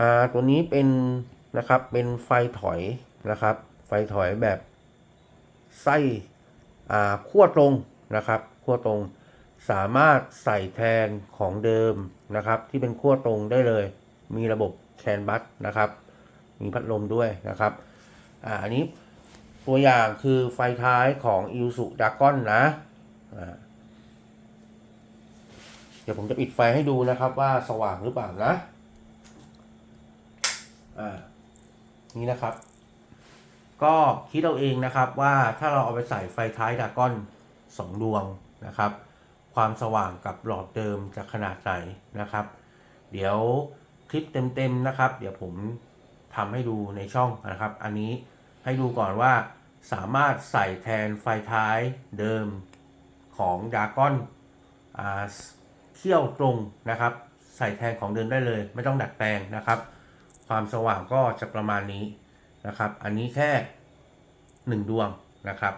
อ่าตัวนี้เป็นนะครับเป็นไฟถอยนะครับ ไฟถอยแบบไส้อ่าขั้วตรงนะครับขั้วตรงสามารถใส่แทนของเดิมนะครับ ที่เป็นขั้วตรงได้เลย มีระบบแคนบัสนะครับ มีพัดลมด้วยนะครับอ่าอันนี้ตัวอย่างคือไฟท้ายของ i l s u d a g o n นะอ่าเดี๋ยวผมจะปิดไฟให้ดูนะครับว่าสว่างหรือเปล่านะ อ่านี่นะครับ ก็คิดเอาเองนะครับว่าถ้าเราเอาไปใส่ไฟท้ายดากอนสองดวงนะครับ ความสว่างกับหลอดเดิมจะขนาดไหนนะครับ เดี๋ยวคลิปเต็มๆนะครับ เดี๋ยวผมทำให้ดูในช่องนะครับ อันนี้ให้ดูก่อนว่าสามารถใส่แทนไฟท้ายเดิมของดากอนอเที่ยวตรงนะครับ ใส่แทนของเดิมได้เลย ไม่ต้องดัดแปลงนะครับ ความสว่างก็จะประมาณนี้นะครับ อันนี้แค่หนึ่งดวงนะครับ